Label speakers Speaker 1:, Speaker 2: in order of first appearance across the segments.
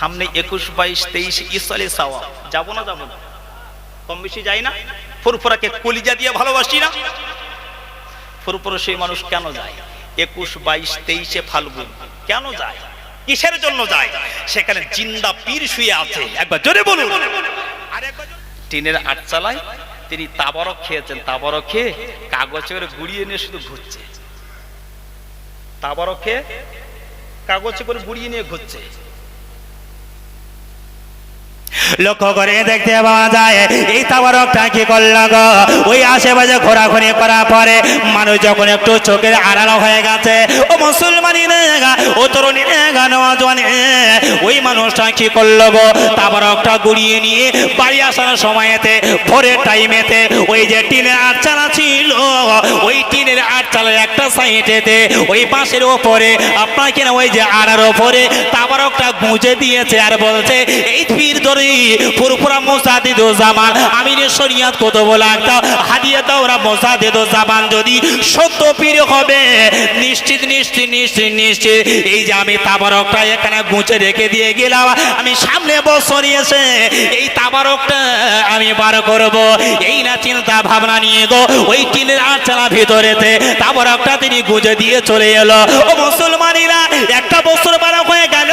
Speaker 1: সামনে একুশ বাইশ তেইশ ইসলে সাওয়া যাব না যাব না। কম বেশি যাই না। ফুরফুরাকে কলিজা দিয়ে ভালোবাসি না। ফুরফুরা সেই মানুষ কেন যায়? একুশ বাইশ তেইশে ফাল্গুন কেন যায়? কিসের জন্য যায়? সেখানে জিন্দা পীর শুয়ে আছে। একবার জোরে বলুন। টিনের আটচালায় তিনি তাবারক খেয়েছেন। তাবারক খেয়ে কাগজের গুড়িয়ে নিয়ে শুধু ঘুরছে। তাবারক খেয়ে কাগজে করে গুড়িয়ে নিয়ে ঘুরছে।
Speaker 2: লক্ষ্য করে দেখতে পাওয়া যায়, এই তাবারকটা কি করল গো? ওই আশেপাশে ঘোরাঘুরি করার পরে মানুষ যখন একটু চোখের আড়াল হয়ে গেছে, ও মুসলমানি নেগা ও তরুণী নেগা নওয়াজওয়ানি ওই মানুষটা কি করল গো? তাবারকটা গুড়িয়ে নিয়ে বাড়ি আসার সময়তে, ভোরের টাইমেতে ওই যে টিনের আটচালা ছিল, ওই টিনের আটচালার একটা সাইডেতে ওই পাশের ওপরে, আপনার কিনা ওই যে আড়ার ওপরে তাবারকটা গুঁজে দিয়েছে আর বলছে, এই পীর ধরে নিশ্চিত এই রেখে দিয়ে গেলাম। আমি সামনে বছর এসে এই তাবারকটা আমি বার করব। এই না চিন্তা ভাবনা নিয়ে গো, ওই টিনের আচলা ভিতরেতে তাবারকটা তিনি গুঁজে দিয়ে চলে এলো। ও মুসলমানিরা, একটা বছর হয়ে গেল।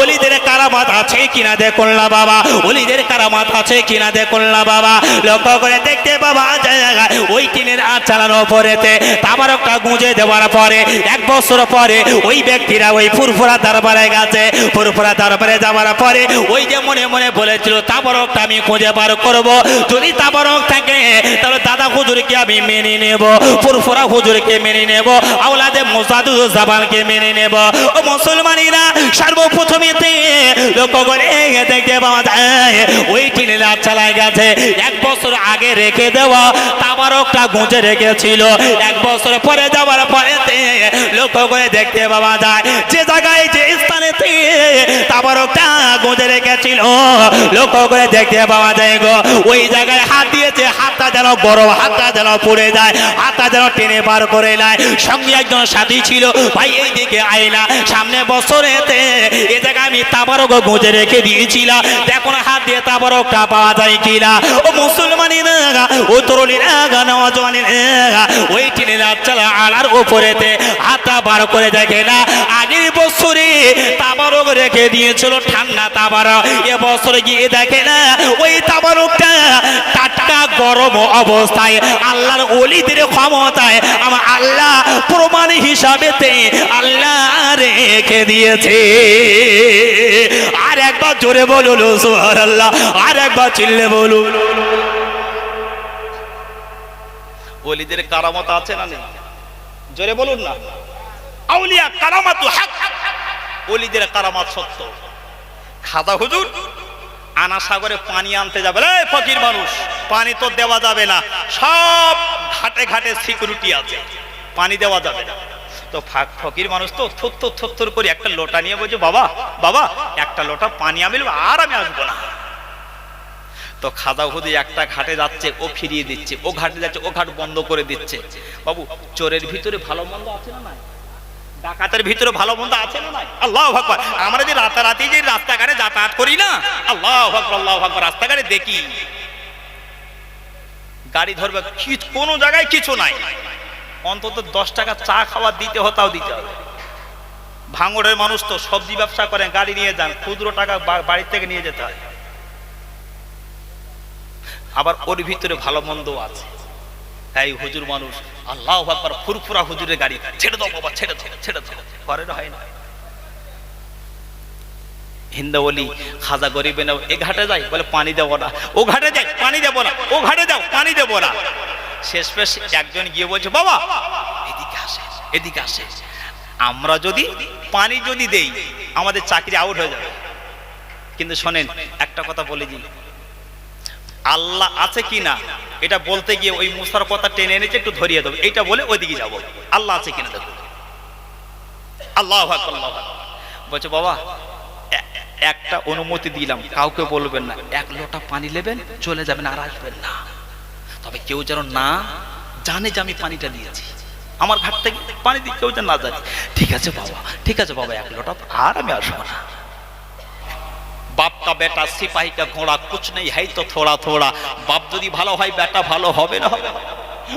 Speaker 2: অলিদের কারামাত আছে কিনা দেখুন না বাবা। অলিদের কারামাত আছে কিনা দেখুন না বাবা। লক্ষ্য করে দেখতে বাবা ওই ওই টিনের আচালার ওপরেতে তাবারকটা গুঁজে দেওয়ার পরে এক বছর পরে ওই ব্যক্তিরা ওই ফুরফুরা দরবারে গেছে। ফুরফুরা দরবারে যাওয়ার পরে ওই যে মনে মনে বলেছিল তাবারকটা আমি খুঁজে বার করব। যদি তাবারক থাকে, তাহলে দাদা হুজুরকে আমি মেনে নেব, ফুরফুরা হুজুরকে মেনে নেব, আওলাদে মোসাদুদ জাবানকে মেনে নেব। ও মুসলমানিরা, সর্বপ্রথমেতে লক্ষ্য করে দেখতে পাওয়া যায়, ওই টিনের চালায় গেছে। এক বছর আগে রেখে দেওয়া তাবারকটা গুঁজে রেখেছিল। এক বছর পরে যাওয়ার পরে লক্ষ্য করে দেখতে পাওয়া যায়, যে জায়গায়, যে স্থানেতে তাবারকটা গুঁজে রেখেছিল। লক্ষ্য করে দেখতে পাওয়া যায় গো, ওই জায়গায় হাত দিয়েছে, হাতটা যেন গরম হাতটা যেন পড়ে যায়, হাতটা যেন টেনে বার করে নেয়। সঙ্গে একজন সাথী ছিল, ভাই এই দিকে আইলা সামনে বছরেতে এ জায়গায় আমি তাবারক গুঁজে রেখে দিয়েছিলাম। দেখুন হাত দিয়ে তাবারকটা পাওয়া যায় কিনা। ও মুসলমানি না ও তরুণী না নজওয়ানি না। ওই টিনের চালা আলার উপরেতে হাতটা বার করে দেখে না। আগের বছরে তাবারক রেখে দিয়েছিল ঠান্ডা তাবারক এ বছরে গিয়ে দেখে না, ওই তাবারকটা টাটকা গরম অবস্থায় আল্লাহর অলিদের ক্ষমতায় আমার আল্লাহ প্রমাণ হিসাবেতে আল্লাহ রেখে দিয়েছে। আর একবার জোরে বলুন সোহার আল্লাহ আর একবার চিল্লে বলুন।
Speaker 1: অলিদের কারামত আছে না নেই? জোরে বলুন না। আউলিয়া কারামাতু হক। অলিদের কারামাত সত্য। খাদা হুজুর আনা সাগরে পানি আনতে যাবে। রে ফকির মানুষ পানি তো দেওয়া যাবে না। সব ঘাটে ঘাটে সিকিউরিটি আছে। পানি দেওয়া যাবে না। তো ফাঁক ফকির মানুষ তো থুত্তর থুত্তর করে একটা লোটা নিয়ে বলছে বাবা বাবা একটা লোটা পানি আমি আর আমি আসব না। তো খাদা হুদি একটা ঘাটে যাচ্ছে, ও ফিরিয়ে দিচ্ছে, ও ঘাটে যাচ্ছে, ও ঘাট বন্ধ করে দিচ্ছে। বাবু, চোরের ভিতরে ভালো মন্দ আছে না নাই? ডাকাতের ভিতরে ভালো মন্দ আছে না নাই? আল্লাহ ভগবান আমরা যে রাতারাতি যে রাস্তাঘাটে যাতায়াত করি না? আল্লাহ ভগবান আল্লাহ ভগবান রাস্তাঘাটে দেখি গাড়ি ধরবে, কি কোনো জায়গায় কিছু নাই। অন্তত দশ টাকা চা খাওয়া দিতে হতাও দিতে হবে। ভাঙড়ের মানুষ তো সবজি ব্যবসা করেন গাড়ি নিয়ে যান, ক্ষুদ্র টাকা বাড়ির থেকে নিয়ে যেতে হয়। আবার ওর ভিতরে ভালো মন্দ আছে। এই হুজুর মানুষ, আল্লাহ আকবার, ফুরফুরা হুজুরের গাড়ি, ছেড়ে দাও বাবা, ছেড়ে দাও ছেড়ে দাও। পরের হয় না। হিন্দা বলি, খাজা গরিবে না, এ ঘাটে যাই, বলে পানি দেবো না। ও ঘাটে যাই, পানি দেবো না। ও ঘাটে যাও, পানি দেবো না। শেষ পেশ একজন গিয়ে বলছে, বাবা, এদিকে আসে এদিকে আসে। আমরা যদি পানি যদি দেই, আমাদের চাকরি আউট হয়ে যাবে। কিন্তু শোনেন, একটা কথা বলে দিই। আল্লাহ আছে কি না এটা বলতে গিয়ে ওই মুসার কথা টেনে এনেছে, একটু ধরিয়ে দেবো। এইটা বলে ওইদিকে যাব। আল্লাহ আছে কিনা দেখো। আল্লাহ আল্লাহ বলছে, বাবা একটা অনুমতি দিলাম, কাউকে বলবেন না। এক লোটা পানি নেবেন, চলে যাবেন আর আসবেন না। তবে কেউ যেন না জানে যে আমি পানিটা দিয়েছি আমার ঘাট থেকে পানি দিয়ে কেউ যেন না জানে। ঠিক আছে, বাবা, ঠিক আছে, বাবা, এক লোটা, আর আমি আসব না। বাপ কা বেটা, সিপাহী কা ঘোড়া, কুছ নেই है তো থোড়া থোড়া। বাপ যদি ভালো হয়, বেটা ভালো হবে না হবে?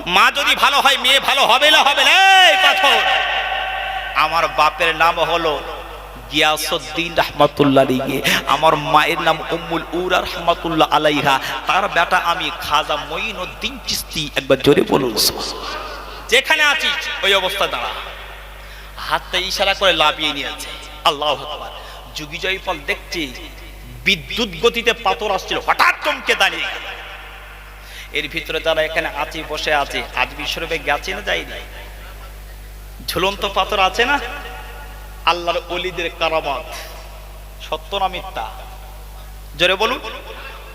Speaker 1: মা যদি ভালো হয়, মেয়ে ভালো হবে না হবে। না আমার বাপের নাম হলো গিয়াসুদ্দিন রহমতুল্লাহ আলাইহি। আমার মায়ের নাম উম্মুল উরা রহমতুল্লাহ আলাইহা। তার বেটা আমি খাজা মঈনুদ্দিন চিস্তি। একবার জোরে বলুন। যেখানে আছিস ওই অবস্থা দাঁড়া। হাতটা ইশারা করে লাভিয়ে নিয়েছে। আল্লাহ আকবার। যুগি জয়ফল দেখছি। বিদ্যুৎ গতিতে পাথর আসছিল, হঠাৎ চমকে দাঁড়িয়ে গেল। এর ভিতরে যারা এখানে আছে, বসে আছে আজ বিশ্বরূপে গেছে না যায়নি? ঝুলন্ত পাথর আছে না? আল্লাহর অলিদের কারামাত সত্য না মিথ্যা? জোরে বলুন।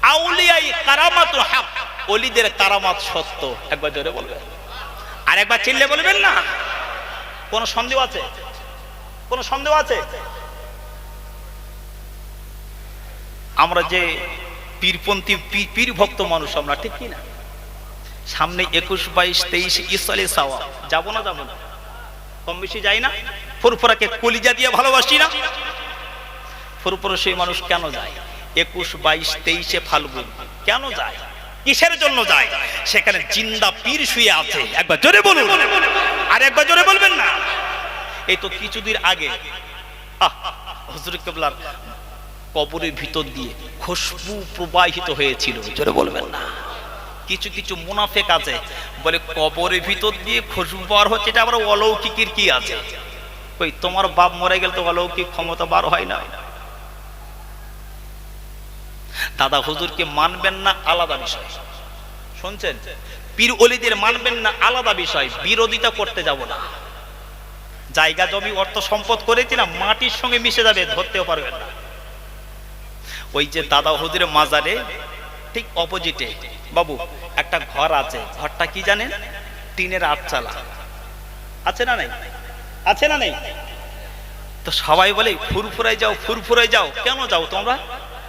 Speaker 1: আউলিয়াই কারামাত হক অলিদের কারামাত সত্য। একবার জোরে বলবেন। আর একবার চিল্লে বলবেন না। কোন সন্দেহ আছে? কোন সন্দেহ আছে? আমরা যে পীরপন্থী পীর ভক্ত মানুষ আমরা ঠিক কি না? সামনে একুশ বাইশ তেইশ ইসালে সাওয়া যাব না যাব না? কম বেশি যাই না? ফুরফুরাকে কলিজা দিয়ে ভালোবাসি না? ফুরফুরা সেই মানুষ কেন যায়? একুশ বাইশ তেইশে ফাল্গুন। কেন যায়? কিসের জন্য যায়? সেখানে জিন্দা পীর শুয়ে আছে। একবার জোরে বলুন। আর একবার জোরে বলবেন না। এই তো কিছুদিন আগে আহ, হুজুর কেবলার কবরের ভিতর দিয়ে খুশবু প্রবাহিত হয়েছিল। জোরে বলবেন না। কিছু কিছু মুনাফেক আছে, বলে কবরের ভিতর দিয়ে খুশবু বার হচ্ছে, এটা আবার অলৌকিকের কি আছে? কই, তোমার বাপ মরে গেলে তো অলৌকিক ক্ষমতা বার হয় না। দাদা হুজুরকে মানবেন না, আলাদা বিষয়। শুনছেন? পীর অলিদের মানবেন না, আলাদা বিষয়। বিরোধিতা করতে যাব না। জায়গা জমি, অর্থ সম্পদ করেছি না, মাটির সঙ্গে মিশে যাবে, ধরতেও পারবেন না। ওই যে দাদা হুজুরের মাজারে ঠিক অপোজিটে বাবু, একটা ঘর আছে। ঘরটা কি জানেন? টিনের আটচালা। আছে না নাই? আছে না নেই? তো সবাই বলে ফুরফুরাই যাও ফুরফুরাই যাও। কেন যাও তোমরা?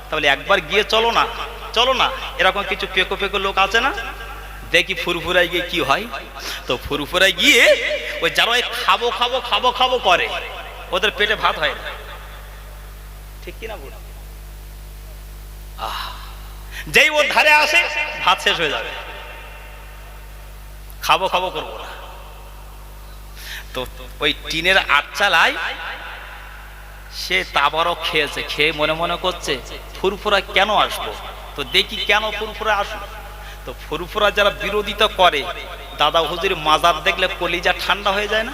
Speaker 1: তাহলে একবার গিয়ে চলো না। চলো না। এরকম কিছু পেকো পেকো লোক আছে না? দেখি ফুরফুরাই গিয়ে কি হয়। তো ফুরফুরাই গিয়ে ওই যারা খাব খাব খাব খাব করে। ওদের পেটে ভাত হয় না। ঠিক কিনা বল আহ যেই ওর ধারে আসে, ভাত শেষ হয়ে যাবে। খাব খাব, করব না। তো ওই টিনের আটচালায় সে তাবারও খেয়েছে, খেয়ে মনে মনে করছে, ফুরফুরা কেন আসব? তো দেখি কেন ফুরফুরা আসব তো ফুরফুরা যারা বিরোধিতা করে, দাদা হুজুর মাজার দেখলে কলিজা ঠান্ডা হয়ে যায় না?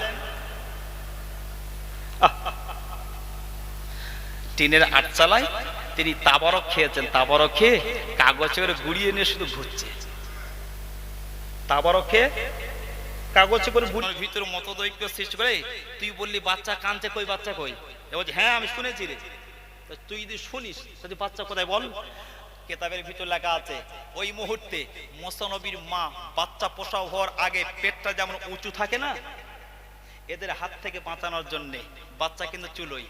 Speaker 1: টিনের আটচালায় তিনি তাবারক খেয়েছেন। তাবারক খেয়ে কাগজের গুড়িয়ে নিয়ে শুধু ঘুরছে। তাবারক খেয়ে কাগজে করে ভিতরে মতদৈক্য সৃষ্টি করে, তুই বললি বাচ্চা কাঁদছে কই, বাচ্চা কই? বলছে হ্যাঁ আমি শুনেছি রে। তুই যদি শুনিস, তাহলে বাচ্চা কোথায় বল? কেতাবের ভিতর লেখা আছে, ওই মুহূর্তে মোসানবীর মা বাচ্চা প্রসব হওয়ার আগে পেটটা যেমন উঁচু থাকে না, এদের হাত থেকে বাঁচানোর জন্যে বাচ্চা কিন্তু চুলোই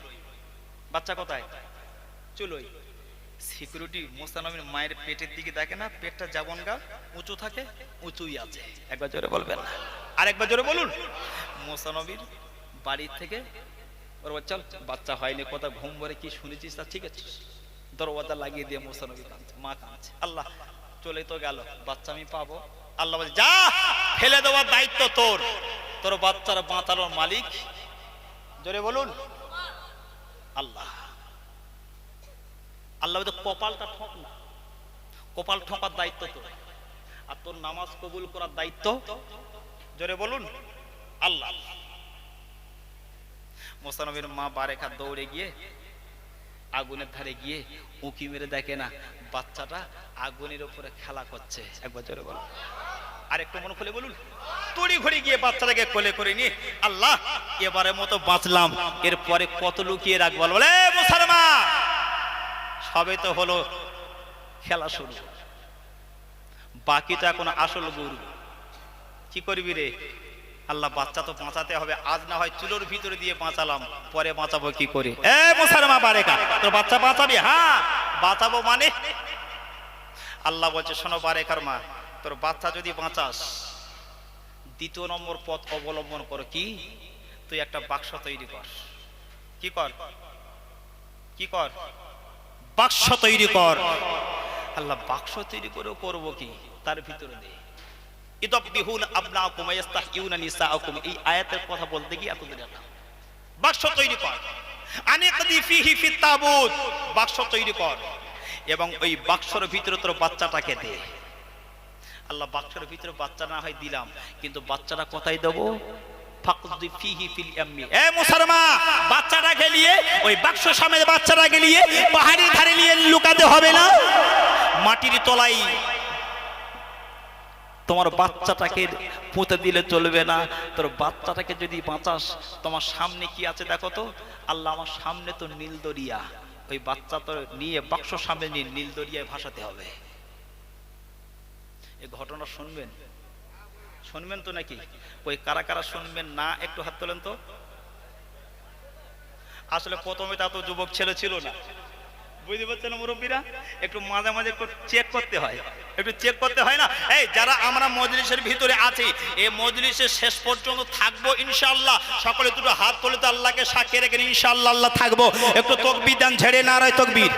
Speaker 1: বাচ্চা কোথায়? চুলোই সিকিউরিটি মোসানবীর মায়ের পেটের দিকে দেখে না, পেটটা যেমন গা, উঁচু থাকে, উঁচুই আছে। একবার জোরে বলবেন না। আর একবার জোরে বলুন। মোসানবীর বাড়ি থেকে, ওর চল বাচ্চা হয়নি কথা ঘুম ভরে কি শুনেছিস তা? ঠিক আছে। দরওয়াজা লাগিয়ে দিয়ে মোসানবী কাঁদছে, মা কাঁদছে। আল্লাহ, চলে তো গেল। বাচ্চা আমি পাবো। আল্লাহ বলে যা, ফেলে দেওয়ার দায়িত্ব তোর। তোর বাচ্চার বাঁচানোর মালিক। জোরে বলুন। আল্লাহ। আল্লাহ কপালটা ঠক না। কপাল ঠকার দায়িত্ব তোর আর তোর নামাজ কবুল করার দায়িত্ব? জোরে বলুন, আল্লাহ। মোসানবীর মা বারেখা দৌড়ে গিয়ে, আগুনের ধারে গিয়ে উঁকি মেরে দেখে না, বাচ্চাটা আগুনের উপরে খেলা করছে। একবার জোরে বলুন। আর একটু মনে খুলে বলুন। তড়ি ঘড়ি গিয়ে বাচ্চাটাকে কোলে করে নিয়ে, আল্লাহ এবারে মতো বাঁচলাম। এরপরে কত লুকিয়ে রাখব? বলে মুসলমান! সবে তো হলো খেলা শুরু। বাকিটা এখন আসল গুরু। কি করবি রে? আল্লাহ, বাচ্চা তো বাঁচাতে হবে। আজ না হয় চুলোর ভিতরে দিয়ে বাঁচালাম, পরে বাঁচাবো কি করে? তোর বাচ্চা বাঁচাবি? হ্যাঁ বাঁচাবো মানে? আল্লাহ বলছে, শোনো বারেকার মা, তোর বাচ্চা যদি বাঁচাস, দ্বিতীয় নম্বর পথ অবলম্বন কর কি? তুই একটা বাক্স তৈরি কর। কি কর? কি কর? বাক্স তৈরি কর। আল্লাহ বাক্স তৈরি করে করব কি? তার ভিতরে দে ইদবিহুন আবনাকুম ইয়াস্তাহিউনা নিসাআকুম। এই আয়াতের কথা বলতে গিয়ে এতদিন বাক্স তৈরি কর। আনিকদি ফিহি ফিত তাবুত বাক্স তৈরি কর। এবং ওই বাক্সর ভিতরে তোর বাচ্চাটাকে দে। আল্লাহ বাক্সের ভিতরে বাচ্চা না হয় দিলাম কিন্তু বাচ্চাটা কোথায় দেবো? এ মাটির তলায়। তোমার বাচ্চাটাকে পুঁতে দিলে চলবে না। তোর বাচ্চাটাকে যদি বাঁচাস, তোমার সামনে কি আছে দেখো তো? আল্লাহ আমার সামনে তো নীল দরিয়া। ওই বাচ্চা তো নিয়ে, বাক্স সামনে নিয়ে নীল দরিয়ায় ভাসাতে হবে। এই ঘটনা শুনবেন? শুনবেন তো নাকি? ওই কারা কারা শুনবেন না, একটু হাত তোলেন তো। আসলে প্রথমে তা তো যুবক ছেলে ছিল না। বুঝতে পারছেন মুরব্বীরা? একটু মাঝে মাঝে চেক করতে হয়। একটু চেক করতে হয় না? এই, যারা আমরা মজলিসের ভিতরে আছি, এই মজলিসের শেষ পর্যন্ত থাকব ইনশাআল্লাহ। সকলে দুটো হাত তোলে তো আল্লাহকে সাক্ষী রেখে ইনশাআল্লাহ আল্লাহ থাকব। একটু তকবির দেন, ঝেড়ে না রয় তকবির।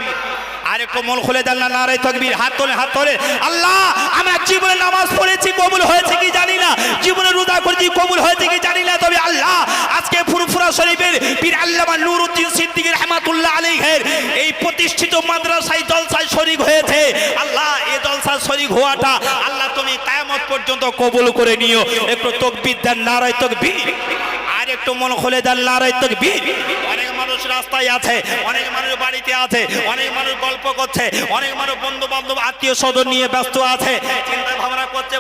Speaker 1: আর একটু মন খুলে দেন না নারায় তকবির। হাত তোলে হাত তোলে আল্লাহ, আমরা জীবনে নামাজ পড়েছি, কবুল হয়েছে কি জানি না? জীবনে রোজা করেছি, কবুল হয়েছে কি জানি না? তবে আল্লাহ, আজকে ফুরফুরা শরীফের পীর আল্লামা নুরুদ্দিন সিদ্দিকী রহমাতুল্লাহ আলাইহির এই প্রতিষ্ঠিত মাদ্রাসায় জলসায় শরীক হয়েছে। আল্লাহ, এই জলসায় শরীক হওয়াটা আল্লাহ তুমি কিয়ামত পর্যন্ত কবুল করে নিও। একটু তকবির দেন, নারায় তকবির। আর একটু মন খুলে দেন, নারায় তকবির। অনেক মানুষ রাস্তায় আছে, অনেক মানুষ বাড়িতে আছে, অনেক মানুষ গল্প করছে, অনেক মানুষ আত্মীয় স্বজন নিয়ে ব্যস্ত আছে। চিন্তা ভাবনা করছে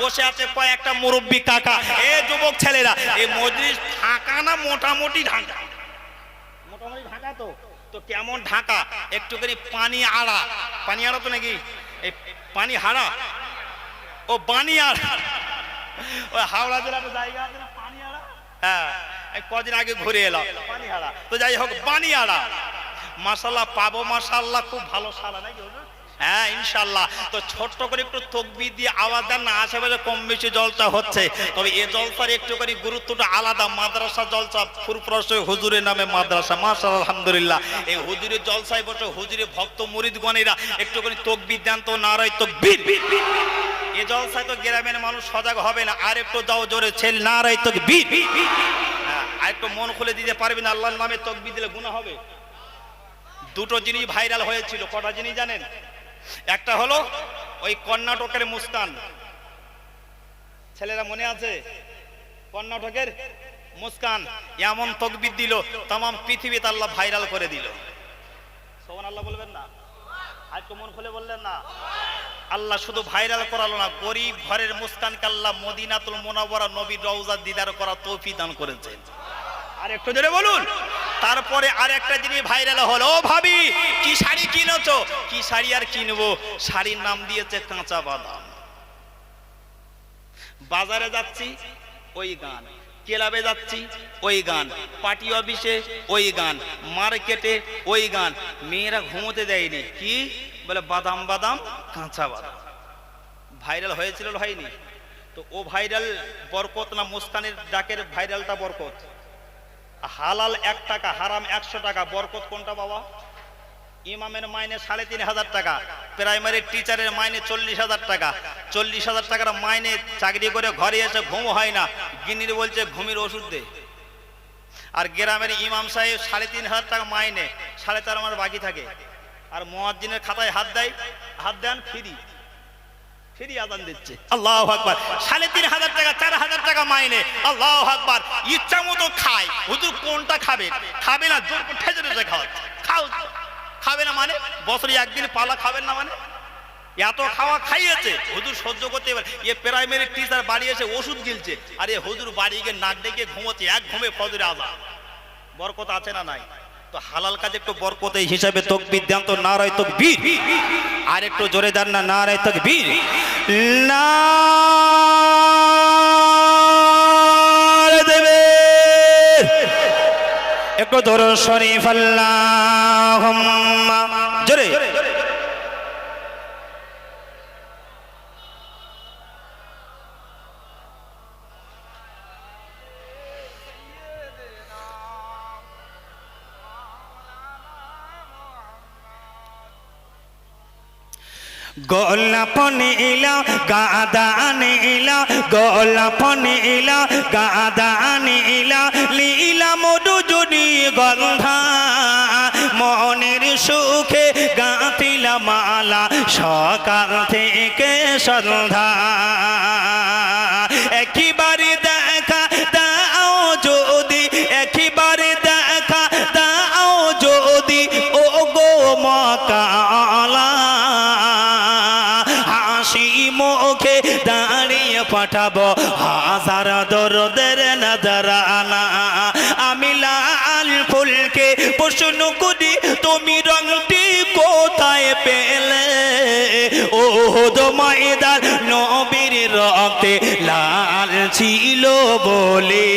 Speaker 1: বসে আছে কয়েকটা এ যুবক ছেলেরা, এই না মোটামুটি ঢাকা? মোটামুটি তো। তো কেমন ঢাকা? একটুখানি পানি আড়া। পানি আড়া তো নাকি? এই পানি হারা। ও বানি আর ওই হাওড়া জেলার জায়গা আছে না পানিয়াড়া হ্যাঁ কদিন আগে ঘুরে এলাম। পানিহারা তো যাই হোক বানিয়াড়া মাসাল্লাহ পাবো মাসাল্লাহ খুব ভালো সালা নাকি? হ্যাঁ ইনশাল্লাহ। তো ছোট্ট করে একটু তকবি দিয়ে আওয়াজ দেন না আশেপাশে কম বেশি জলসা হচ্ছে। তবে এ জলসার একটু করে গুরুত্বটা আলাদা মাদ্রাসা জলসা ফুরফুরস হুজুরের নামে মাদ্রাসা। মাশা আলহামদুলিল্লাহ। এই হুজুরের জলসায় বসে হুজুরের ভক্ত মুরিদগণেরা একটু করে তকবি দেন তো নারায় তকবির। এ জলসায় তো গ্রামের মানুষ সজাগ হবে না। আর একটু দাও জোরে ছেল নারায় তকবির। হ্যাঁ, আর একটু মন খুলে দিতে পারবি না আল্লাহর নামে তকবি দিলে গুণা হবে। দুটো জিনিস ভাইরাল হয়েছিল কটা জিনিস জানেন? একটা হলো ওই কর্ণাটকের মুস্কান ছেলেরা মনে আছে? কর্ণাটকের মুস্কান। এমন তকবির দিল তাম পৃথিবীতে আল্লাহ ভাইরাল করে দিল। সোমান আল্লাহ বলবেন না? আজকে মন খুলে বললেন না? আল্লাহ শুধু ভাইরাল করালো না, গরিব ঘরের মুস্কানকে আল্লাহ মদিনাতুল মোনাবরা নবী রওজা দিদার করা তৌফি দান করেছেন। আর একটু জোরে বলুন। তারপরে আর একটা জিনিস ভাইরাল হলো। ভাবি, কি শাড়ি কিনেছো? কি শাড়ি আর কিনবো? শাড়ির নাম দিয়েছে কাঁচা বাদাম। বাজারে যাচ্ছি, ওই গান। ক্লাবে যাচ্ছি, ওই গান। পার্টি অফিসে, ওই গান। মার্কেটে, ওই গান। মেয়েরা ঘুমোতে দেয়নি। কি? বলে, বাদাম বাদাম, কাঁচা বাদাম। ভাইরাল হয়েছিল, হয়নি। তো ও ভাইরাল বরকত না মুস্কানের ডাকের ভাইরালটা বরকত? হালাল এক টাকা, হারাম একশো টাকা। বরকত কোনটা বাবা? ইমামের মাইনে সাড়ে তিন হাজার টাকা, প্রাইমারি টিচারের মাইনে চল্লিশ হাজার টাকা। চল্লিশ হাজার টাকার মাইনে চাকরি করে ঘরে এসে ঘুম হয় না। গিনির বলছে, ঘুমের ওষুধ দে। আর গ্রামের ইমাম সাহেব সাড়ে তিন হাজার টাকা মাইনে, সাড়ে চার মাস বাকি থাকে। আর মহাজিনের খাতায় হাত দেয়, হাত দেন ফ্রি। ফ্রি আদান দিচ্ছে। আল্লাহ আকবার। সাড়ে তিন হাজার টাকা, চার হাজার টাকা মাইনে। আল্লাহ আকবার। ইচ্ছা মতো খায়। হুজুর কোনটা খাবে? খাবে না, জোর ঠেজে ঠেজে খাওয়াচ্ছে। খাও। খাবে না মানে? বছরে একদিন পালা খাবেন না মানে? এত খাওয়া খাইয়েছে। হুজুর সহ্য করতে এবার এ প্রাইমারি টিচার বাড়ি এসে ওষুধ গিলছে। আর এ হুজুর বাড়ি গিয়ে নাক ডেকে ঘুমোচ্ছে, এক ঘুমে ফজরে আজা বরকত আছে না নাই? তো হালাল কাজ একটু বরকত হিসাবে তকবির দেন তো নারায় তকবীর। আর একটু জোরে দার না নারায় তকবীর না একটু ধরো শরীফ আল্লাহ জোরে।
Speaker 2: গোলাপ এলা গাদা নীলা গোলাপ এলা গাদা এলা লীলা মধু যদি গন্ধা, মনের সুখে গাঁতিলা মালা, সকাল থেকে সন্ধ্যা। একেবারে ছিল বলে।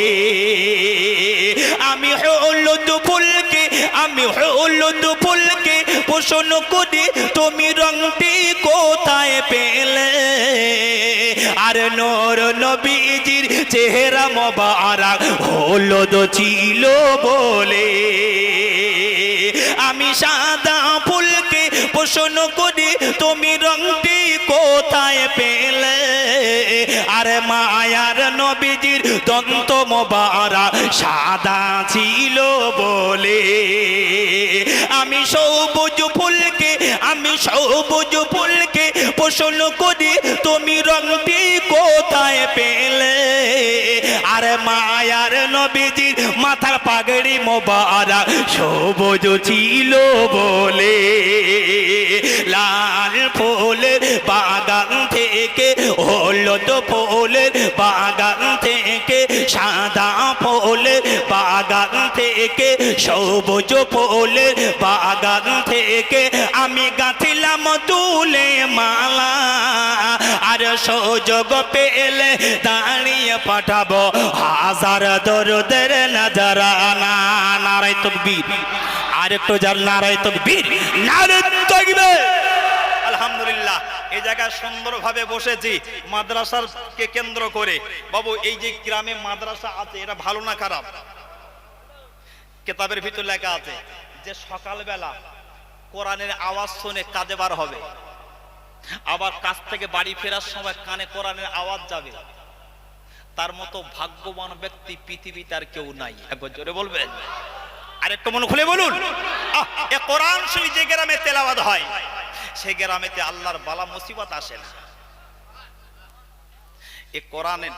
Speaker 2: আমি হলুদ ফুলকে, আমি হলুদ ফুলকে পোষণ করি, তুমি রংটি কোথায় পেলে? আর নোর নবীজির চেহারা মোবারক হলুদ ছিল বলে। আমি সাদা ফুলকে পোষণ করি, তুমি রংটি কোথায় পেলে? আর মায়ার নবীজির মোবারা সাদা ছিল বলে। আমি সবুজ ফুলকে, আমি সবুজ ফুলকে পোষণ করি, তুমি রংটি কোথায় পেলে? আর মায়ার নবীজির মাথার পাগড়ি মোবারক সবুজ ছিল বলে। লাল ফুলের বাগান থেকে, হলুদ ফুলের বাগান থেকে, সাদা ফুলের বাগান থেকে, সবুজ ফুলের বাগান থেকে। আমি গাঁথিলাম তুলে মালা সুযোগ পেলে দাঁড়িয়ে পাঠাবো। হাজার দরদের নজরানা নারাই তকবীর। আর একটু যার নারাই তকবীর। নারে
Speaker 1: আলহামদুলিল্লাহ, এই জায়গায় সুন্দরভাবে বসেছি মাদ্রাসার কে কেন্দ্র করে। বাবু, এই যে গ্রামে মাদ্রাসা আছে, এটা ভালো না খারাপ? কেতাবের ভিতর লেখা আছে যে সকালবেলা কোরআনের আওয়াজ শুনে কাজে বার হবে। আবার কাজ থেকে বাড়ি ফেরার সময় কানে কোরআনের আওয়াজ যাবে। তার মতো ভাগ্যবান ব্যক্তি পৃথিবীতে আর কেউ নাই। একবার জোরে বলবেন। আর একটু মন খুলে বলুন। কোরআন শরীফ যে গ্রামে তেলাওয়াত হয়, সে গ্রামেতে আল্লাহর বালা মুসিবত আসে না। এ কোরআনের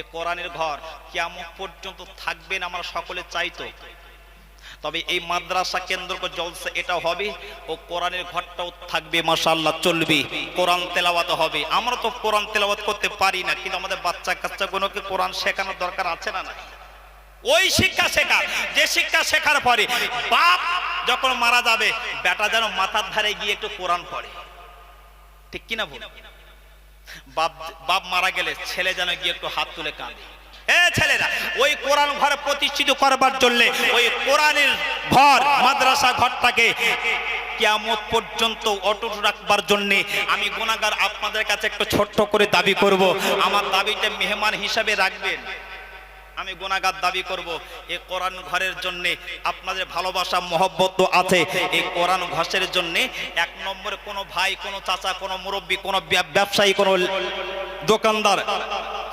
Speaker 1: এ কোরআনের ঘর কিয়ামত পর্যন্ত থাকবেন আমরা সকলে চাইতো। তবে এই মাদ্রাসা কেন্দ্র জলসা এটা হবে ও কোরআনের ঘরটাও থাকবে, মাশাআল্লাহ, চলবে। কোরআন তেলাওয়াত হবে। আমরা তো কোরআন তেলাওয়াত করতে পারি না, কিন্তু আমাদের বাচ্চা কাচ্চাগুলোকে কোরআন শেখানোর দরকার আছে না ওই শিক্ষা শেখা, যে শিক্ষা শেখার পরে বাপ যখন মারা যাবে, বেটা যেন মাথার ধারে গিয়ে একটু কোরআন পড়ে। ঠিক কিনা বাপ বাপ মারা গেলে ছেলে যেন গিয়ে একটু হাত তুলে কাঁদে। এ ছেলেরা, ওই কোরআন ঘর প্রতিষ্ঠিত করবার জন্য, ওই কোরআনের ঘর, মাদ্রাসা ঘরটাকে পর্যন্ত অটুট রাখবার জন্য আমি গুণাগার আপনাদের কাছে একটু ছোট্ট করে দাবি করব। আমার দাবিটা মেহমান হিসাবে রাখবেন। আমি গুণাগার দাবি করব, এই কোরআন ঘরের জন্য আপনাদের ভালোবাসা, মহব্বত আছে। এই কোরআন ঘরের জন্য এক নম্বরে কোনো ভাই, কোনো চাচা, কোনো মুরব্বী, কোনো ব্যবসায়ী, কোনো দোকানদার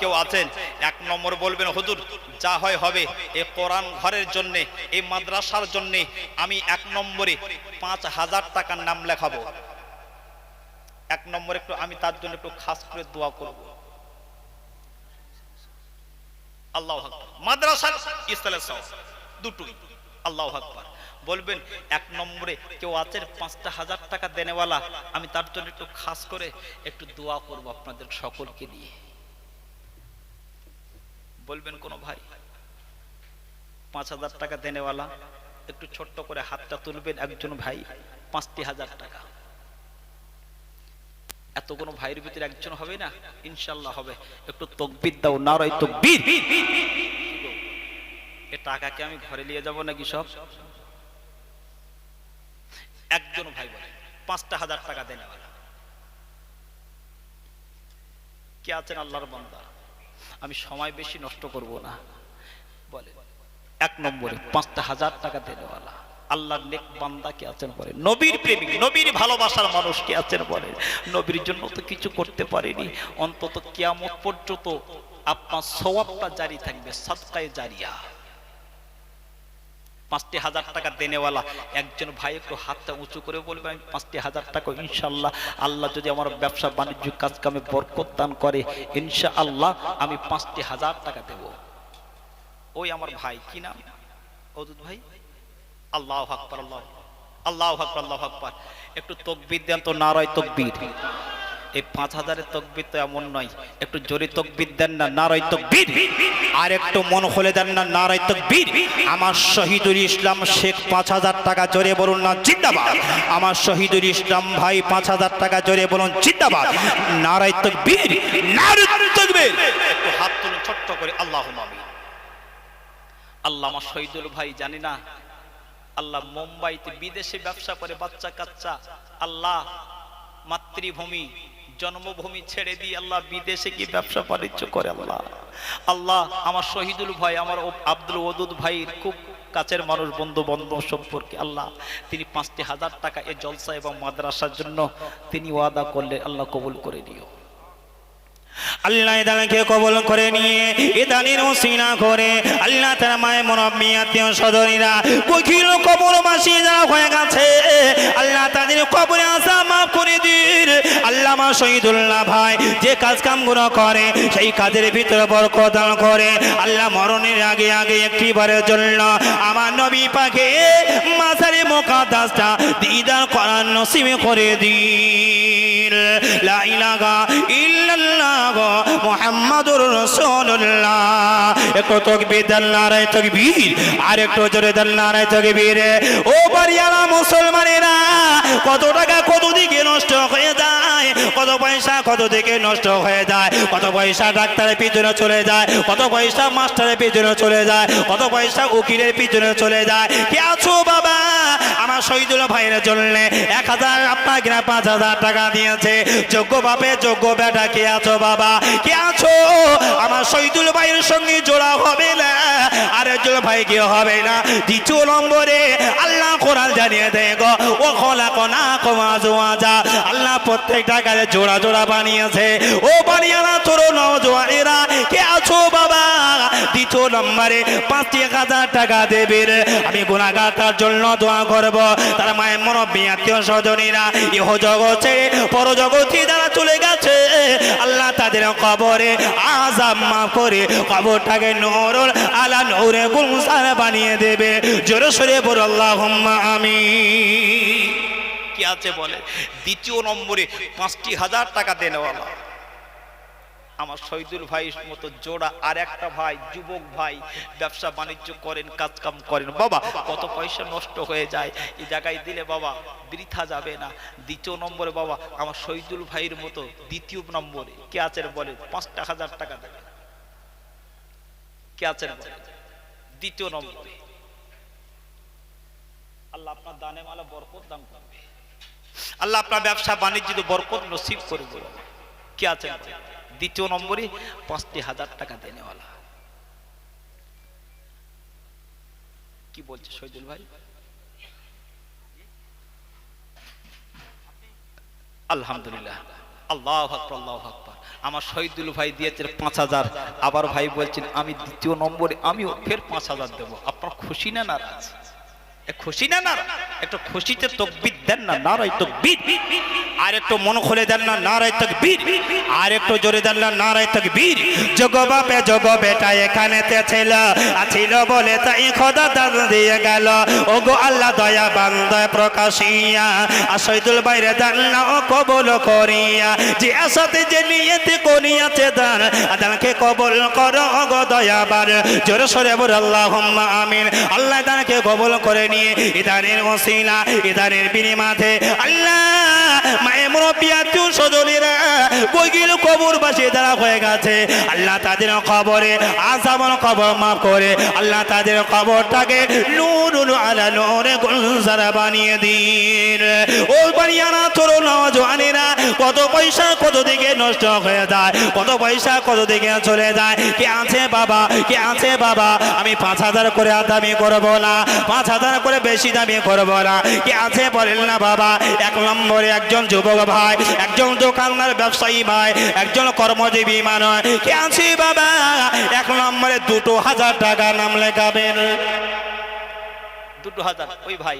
Speaker 1: কেউ আছেন? এক নম্বর বলবেন, হুজুর, যা হয় হবে। এই কোরআন ঘরের জন্য, এই মাদ্রাসার জন্য আমি এক নম্বরে পাঁচ হাজার টাকার নাম লেখাবো। এক নম্বরে একটু, আমি তার জন্য একটু খাস করে দোয়া করব। আল্লাহ মাদ্রাসার ইসলামের সব, দুটোই। আল্লাহ আকবার। বলবেন, এক নম্বরে কেউ আছেন? পাঁচটা হাজার টাকা দেনেওয়ালা, আমি তার জন্য একটু খাস করে একটু দোয়া করব আপনাদের সকলকে নিয়ে। বলবেন, কোন ভাই, পাঁচ হাজার টাকা দেনেওয়ালা, একটু ছোট্ট করে হাতটা তুলবেন একজন ভাই, পাঁচটি হাজার টাকা। এত কোনো ভাইয়ের ভিতরে একজন হবে না? ইনশাল্লাহ হবে। একটু তকবির দাও নারাই তকবির। এ টাকাকে আমি ঘরে নিয়ে যাব নাকি সব? একজন ভাই বলে, পাঁচটা হাজার টাকা দেন কে আছেন আল্লাহর বান্দা? আমি সময় বেশি নষ্ট করব না। বলে, এক নম্বরে পাঁচটা হাজার টাকা দেনেওয়ালা। আল্লাহ নেক বান্দা কে আছেন বলে, নবীর প্রেমিক, নবীর ভালোবাসার মানুষ কে আছেন বলে, নবীর জন্য তো কিছু করতে পারেনি। অন্তত কেয়ামত পর্যন্ত আপনার সবাবটা জারি থাকবে সৎকায় জারিয়া। পাঁচটি হাজার টাকা দেনেওয়ালা। একজন ভাই একটু হাতটা উঁচু করে বলবে, আমি পাঁচটি হাজার টাকা ইনশাল্লাহ আল্লাহ যদি আমার ব্যবসা বাণিজ্য কাজ কামে বরকত দান করে ইনশা আল্লাহ আমি পাঁচটি হাজার টাকা দেব। ওই আমার ভাই, কি নাম? অদুত ভাই? আল্লাহ আকবর, আল্লাহ আল্লাহ আল্লাহ একটু তকবির দেন তো, নারয় তকবির। এই পাঁচ হাজারের তকবির তো এমন নয়, একটু জোরে তকবির দেন না, নারয় তকবির।
Speaker 2: আর একটু মন খুলে দেন না, নারায় তকবীর। আমার শহীদুল ইসলাম শেখ পাঁচ হাজার টাকা জোরে বলুন না, জিন্দাবাদ। আমার শহীদুল ইসলাম ভাই পাঁচ হাজার টাকা জোরে বলুন, জিন্দাবাদ। নারায় তকবীর নারায় তকবীর।
Speaker 1: একটু হাত তুলুন, ছোট্ট করে আল্লাহ আমিন। আল্লাহ আমার শহীদুল ভাই জানি না, আল্লাহ মুম্বাইতে বিদেশে ব্যবসা করে বাচ্চা কাচ্চা, আল্লাহ মাতৃভূমি। জন্মভূমি ছেড়ে দিয়ে আল্লাহ বিদেশে গিয়ে ব্যবসা বাণিজ্য করে আল্লাহ। আল্লাহ আমার শহীদুল ভাই আমার আব্দুল ওদুদ ভাইয়ের খুব কাছের মানুষ বন্ধু বন্ধু সম্পর্কে আল্লাহ তিনি পাঁচটি হাজার টাকা এ জলসা এবং মাদ্রাসার জন্য তিনি ওয়াদা করলে আল্লাহ কবুল করে দিও
Speaker 2: আল্লাহ তাদেরকে কবল করে নিয়ে ইদানির ওসিনা করে, আল্লাহ তার মায়ের মরব্বী, আত্মীয় সদনীরা কোকিল কবর বাসি যারা হয়ে গেছে, আল্লাহ তাদের কবরে আসা মাফ করে দিন। আল্লাহ মা শহীদুল্লাহ ভাই যে কাজ কামগুলো করে, সেই কাজের ভিতরে বরকত দান করে, আল্লাহ মরণের আগে আগে একটি বারের জন্য আমার নবী পাকে মাথারে মোকাদাসটা দিদার করার নসিবে করে কত পয়সা কত দিকে নষ্ট হয়ে যায়, কত পয়সা ডাক্তারের পিছনে চলে যায়, কত পয়সা মাস্টারের পিছনে চলে যায়, কত পয়সা উকিলের পিছনে চলে যায়। কে আছো বাবা? আমার শহীদুল ভাইয়ের জন্য এক হাজার আপনার কিনা পাঁচ হাজার টাকা দিয়েছে যোগ্য বাপে যোগ্য বেটা, কে আছো বাবা? কে আছো? আমার শহীদুল ভাইয়ের সঙ্গে জোড়া হবে না। আর একজন ভাই কি হবে না। দ্বিতীয় নম্বরে আল্লাহ কোরআন জানিয়ে দেয় গো, ও খোলা কোনা কমা জোয়া যা আল্লাহ প্রত্যেকটা কাজে জোড়া জোড়া বানিয়েছে। ও বানিয়ানা তোর নজওয়ানেরা কে আছো বাবা? দ্বিতীয় নম্বরে পাঁচটি হাজার টাকা দেবে আমি গুণাগার তার জন্য দোয়া করব। তার মায়ের মরব্বী, আত্মীয় স্বজনীরা, ইহ জগতে পর জগতে যারা চলে গেছে। আল্লাহ তাদের কবরে আজাব মা করে কবরটাকে নরল আলা নৌরে গুলসার বানিয়ে দেবে। জোরে সরে বল আল্লাহ আমি
Speaker 1: কি আছে বলে দ্বিতীয় নম্বরে পাঁচটি হাজার টাকা দেনেওয়ালা আমার শহীদুল ভাই মতো জোড়া আর একটা ভাই, যুবক ভাই ব্যবসা বাণিজ্য করেন কাজ কাম করেন। বাবা, কত পয়সা নষ্ট হয়ে যায়। এই জায়গায় দিলে বাবা বৃথা যাবে না। দ্বিতীয় নম্বরে বাবা, আমার শহীদুল ভাইয়ের মতো দ্বিতীয় নম্বরে কে আছেন বলে পাঁচটা হাজার টাকা দেবে কে আছেন বলে দ্বিতীয় নম্বরে। আল্লাহ আপনার দানে মালা বরকত দান করবে। আল্লাহ আপনার ব্যবসা বাণিজ্য বরকত নসিব করবে কে আছে দ্বিতীয় নম্বরে পাঁচটি হাজার টাকা দেনেওয়ালা। কি বলছে শহীদুল ভাই? আলহামদুলিল্লাহ। আল্লাহ আকবর, আল্লাহ আমার শহীদুল ভাই দিয়েছেন পাঁচ হাজার। আবার ভাই বলছেন, আমি দ্বিতীয় নম্বরে, আমিও ফের পাঁচ হাজার দেবো। আপনার খুশি না নারাজ? খুশি না না একটু খুশিতে তকবির দেন না নারাই তকবির।
Speaker 2: আর একটু মন খুলে দেন না, নারায় তকবীর। আর একটু জোরে দেন না, নারায় তকবীর। যোগ বাপে, যোগ বেটা, এখানে ছিল, আছিল বলে তাই খোদা দান দিয়ে গেল। ও গো আল্লাহ দয়া বান্দয় প্রকাশিয়া আশৈদুল বাইরে দান না ও কবল করিয়া। যে আসাতে যে নিয়তে করিয়াছে দান, আদানকে কবল করো ও গো দয়াবার। জোরে সরে বল আল্লাহ আমিন। আল্লাহ দানকে কবল করে নিয়ে ইদানের ওসিলা, ইদানের বিনিমাতে আল্লাহ মায়ের মুরব্বী আত্মীয় স্বজনেরা বইগুলো কবর বাসে হয়ে গেছে। আল্লাহ তাদের খবর মাফ করে। আল্লাহ তাদের খবরটাকে নূর আলা গুলজারা বানিয়ে দিন। ও বাড়িয়ানা তোর কত পয়সা কত দিকে নষ্ট হয়ে যায়, কত পয়সা কত দিকে চলে যায়। কে আছে বাবা? কে আছে বাবা? আমি পাঁচ হাজার করে আদামি দামি করব না। পাঁচ হাজার করে বেশি দামি করব না। কে আছে বলেন না বাবা? এক নম্বরে একজন যুবক ভাই, একজন দোকানদার ব্যবসায়ী ভাই, একজন কর্মজীবী মানুষ। কে আছে বাবা? এক নম্বরে দুটো হাজার টাকা নাম লেখাবেন।
Speaker 1: দুটো হাজার, ওই ভাই,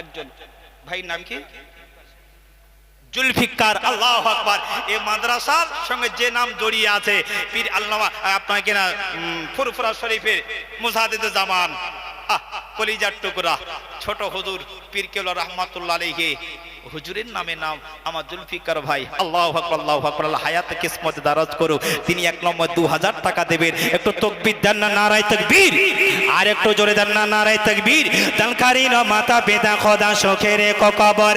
Speaker 1: একজন। ভাইয়ের নাম কি? জুলফিকার, আল্লাহ আকবার। এই মাদ্রাসার সঙ্গে যে নাম জড়িয়ে আছে, পীর আল্লামা, আপনার কিনা ফুরফুরা শরীফের মুজাহিদ জামান কলিজার টুকরা। ছোট হুজুর রহমাতুল্লাহ আলহে হুজুরের নামে নাম আমার জুলফিকার ভাই। আল্লাহ আল্লাহ হায়াত কিসমত দারাজ করুক। তিনি এক নম্বর দু হাজার টাকা দেবেন। একটু তকবির দেন না, নারায় তকবীর। আর একটু জোরে দেন না, নারায় তকবীর। দানকারী মাতা পিতা খোদা শোকের কবর